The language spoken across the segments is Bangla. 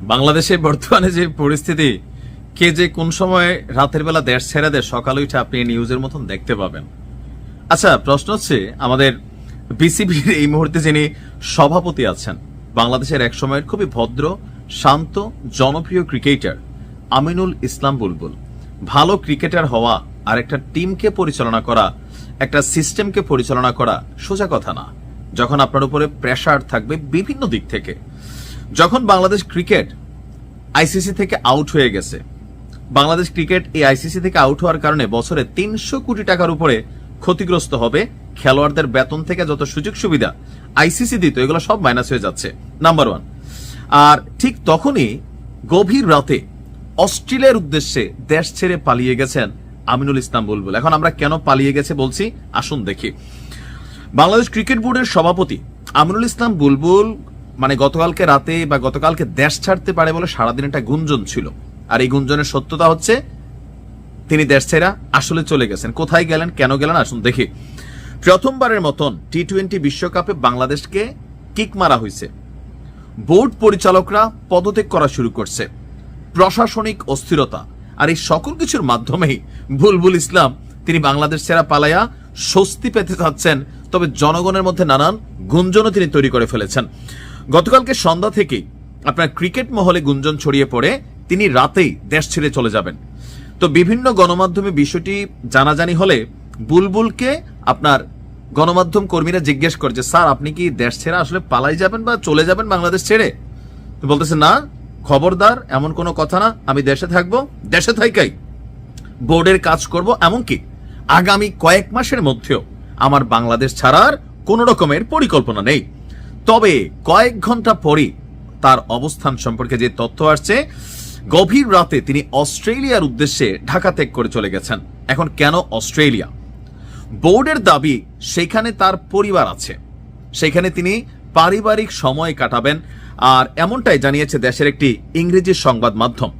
বাংলাদেশে বর্তমানে যে পরিস্থিতি, কে যে কোন সময় রাতের বেলা দেশ ছেড়ে দেয়, সকাল উঠে আপনি নিউজের মতন দেখতে পাবেন। আচ্ছা প্রশ্ন হচ্ছে, আমাদের বিসিবির এই মুহূর্তে যিনি সভাপতি আছেন, বাংলাদেশের এক সময়ের খুবই ভদ্র, শান্ত, জনপ্রিয় ক্রিকেটার আমিনুল ইসলাম বুলবুল। ভালো ক্রিকেটার হওয়া আর একটা টিমকে পরিচালনা করা, একটা সিস্টেমকে পরিচালনা করা সোজা কথা না। যখন আপনার উপরে প্রেসার থাকবে বিভিন্ন দিক থেকে। যখন বাংলাদেশ ক্রিকেট আইসিসি থেকে আউট হয়ে গেছে, বাংলাদেশ ক্রিকেট এই আইসিসি থেকে আউট হওয়ার কারণে বছরে তিনশো কোটি টাকার উপরে ক্ষতিগ্রস্ত হবে খেলোয়াড়দের বেতন থেকে যত সুযোগ সুবিধা আইসিসি দিত, এগুলো সব মাইনাস হয়ে যাচ্ছে। নাম্বার ওয়ান আর ঠিক তখনই গভীর রাতে অস্ট্রেলিয়ার উদ্দেশ্যে দেশ ছেড়ে পালিয়ে গেছেন আমিনুল ইসলাম বুলবুল। এখন আমরা কেন পালিয়ে গেছে বলছি, আসুন দেখি। বাংলাদেশ ক্রিকেট বোর্ডের সভাপতি আমিনুল ইসলাম বুলবুল মানে গতকালকে রাতে বা গতকালকে দেশ ছাড়তে পারে বলে সারাদিন একটা গুঞ্জন ছিল। আর এই গুঞ্জনের সত্যতা হচ্ছে, তিনি দেশ ছেড়া আসলে চলে গেছেন। কোথায় গেলেন, কেন গেলেন, আসুন দেখি। প্রথমবারের মতন টি টোয়েন্টি বিশ্বকাপে বাংলাদেশকে কিক মারা হয়েছে। বোর্ড পরিচালকরা পদত্যাগ করা শুরু করছে। প্রশাসনিক অস্থিরতা আর এই সকল কিছুর মাধ্যমেই বুলবুল ইসলাম তিনি বাংলাদেশ ছেড়া পালায়া স্বস্তি পেতে চাচ্ছেন, তবে জনগণের মধ্যে নানান গুঞ্জনও তিনি তৈরি করে ফেলেছেন। গতকালকে সন্ধ্যা থেকেই আপনার ক্রিকেট মহলে গুঞ্জন ছড়িয়ে পড়ে, তিনি রাতেই দেশ ছেড়ে চলে যাবেন। তো বিভিন্ন গণমাধ্যমে বিষয়টি জানাজানি হলে বুলবুলকে আপনার গণমাধ্যম কর্মীরা জিজ্ঞেস করছে স্যার, আপনি কি দেশ ছেড়ে আসলে পালাই যাবেন বা চলে যাবেন বাংলাদেশ ছেড়ে? তো বলতেছে, না, খবরদার, এমন কোনো কথা না, আমি দেশে থাকব, দেশে থাইকাই। বোর্ডের কাজ করব, এমনকি আগামী কয়েক মাসের মধ্যেও আমার বাংলাদেশ ছাড়ার কোনো রকমের পরিকল্পনা নেই। তবে কয়েক ঘণ্টা পরই তার অবস্থান সম্পর্কে যে তথ্য আসছে, গভীর রাতে তিনি অস্ট্রেলিয়ার উদ্দেশ্যে ঢাকা ত্যাগ করে চলে গেছেন। এখন কেন অস্ট্রেলিয়া? বোর্ডের দাবি, সেখানে তার পরিবার আছে। সেখানে তিনি পারিবারিক সময় কাটাবেন আর এমনটাই জানিয়েছে দেশের একটি ইংরেজি সংবাদ মাধ্যম।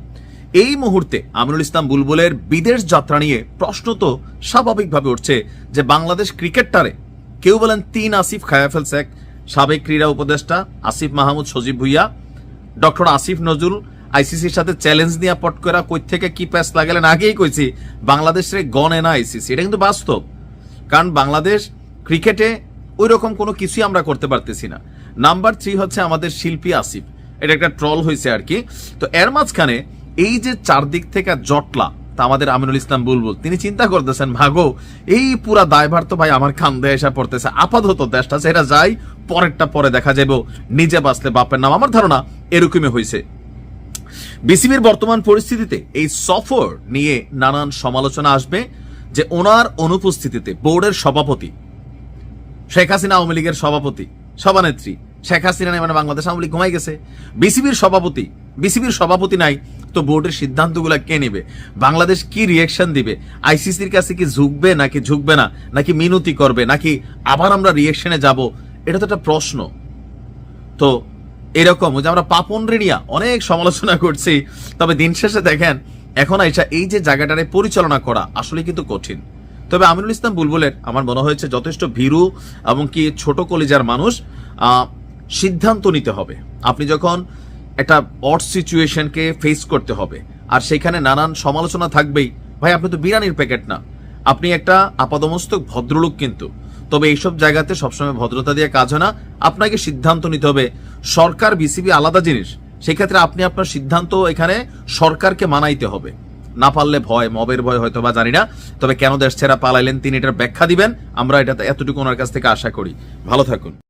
এই মুহূর্তে আমিনুল ইসলাম বুলবুলের বিদেশ যাত্রা নিয়ে প্রশ্ন তো স্বাভাবিকভাবে উঠছে যে বাংলাদেশ ক্রিকেটটারে কেউ বলেন তিন আসিফ খায়াফেল শেখ সাবেক ক্রীড়া উপদেষ্টা আসিফ মাহমুদ, সজীব ভুইয়া, ডক্টর আসিফ নজরুল, আইসিসির সাথে চ্যালেঞ্জ নিয়ে পট করা কই থেকে কি প্যাস লাগালেন? আগেই কইছি, বাংলাদেশের গণে না আইসিসি, এটা কিন্তু বাস্তব। কারণ বাংলাদেশ ক্রিকেটে ওই রকম কোনো কিছুই আমরা করতে পারতেছি না। নাম্বার থ্রি হচ্ছে আমাদের শিল্পী আসিফ। এটা একটা ট্রল হয়েছে আর কি। তো এর মাঝখানে এই যে চারদিক থেকে জটলা তা আমাদের আমিনুল ইসলাম বুলবুল তিনি চিন্তা করতেছেন, ভাগো, এই পুরা দায়ভার তো ভাই আমার খান্দে এসে পড়তেছে। আপাতত দেশটা সেটা যাই, পরেরটা পরে দেখা যাবে নিজে বাঁচলে বাপের নাম। আমার ধারণা এরকমই হয়েছে বিসিবির বর্তমান পরিস্থিতিতে এই সফর নিয়ে নানান সমালোচনা আসবে যে ওনার অনুপস্থিতিতে বোর্ডের সভাপতি, শেখ হাসিনা আওয়ামী লীগের সভাপতি, সভানেত্রী, শেখ হাসিনা মানে বাংলাদেশ আওয়ামী লীগ ঘুমাই গেছে। বিসিবির সভাপতি বিসিবির সভাপতি নাই তো বোর্ডের সিদ্ধান্তগুলো কে নেবে? বাংলাদেশ কি রিয়েকশন দিবে? আইসিসির কাছে কি ঝুঁকবে, নাকি ঝুঁকবে না? নাকি মিনতি করবে? নাকি আবার আমরা রিয়েকশনে যাব? এটা তো একটা প্রশ্ন। তো এরকম যে আমরা পাপন রেডিয়া অনেক সমালোচনা করছি, তবে দিন শেষে দেখেন, এখন আইসা এই যে জায়গাটারে পরিচালনা করা আসলে কিন্তু কঠিন। তবে আমিনুল ইসলাম বুলবুলের, আমার মনে হয়েছে যথেষ্ট ভীরু এবং কি ছোট কলিজার মানুষ সিদ্ধান্ত নিতে হবে। আপনি যখন একটা অড সিচুয়েশনকে ফেস করতে হবে। আর সেখানে নানান সমালোচনা থাকবেই। ভাই, আপনি তো বিরানির প্যাকেট না। আপনি একটা আপাদমস্তক ভদ্রলোক কিন্তু। তবে এইসব জায়গাতে সবসময় ভদ্রতা দিয়ে কাজ হয় না। আপনাকে সিদ্ধান্ত নিতে হবে। সরকার বিসিবি আলাদা জিনিস। সেক্ষেত্রে আপনি আপনার সিদ্ধান্ত এখানে সরকারকে মানাইতে হবে। না পারলে ভয়, মবের ভয় হয়তো বা জানি না। তবে কেন দেশ ছেড়া পালাইলেন, তিনি এটার ব্যাখ্যা দিবেন। আমরা এটাতে এতটুকু ওনার কাছ থেকে আশা করি। ভালো থাকুন।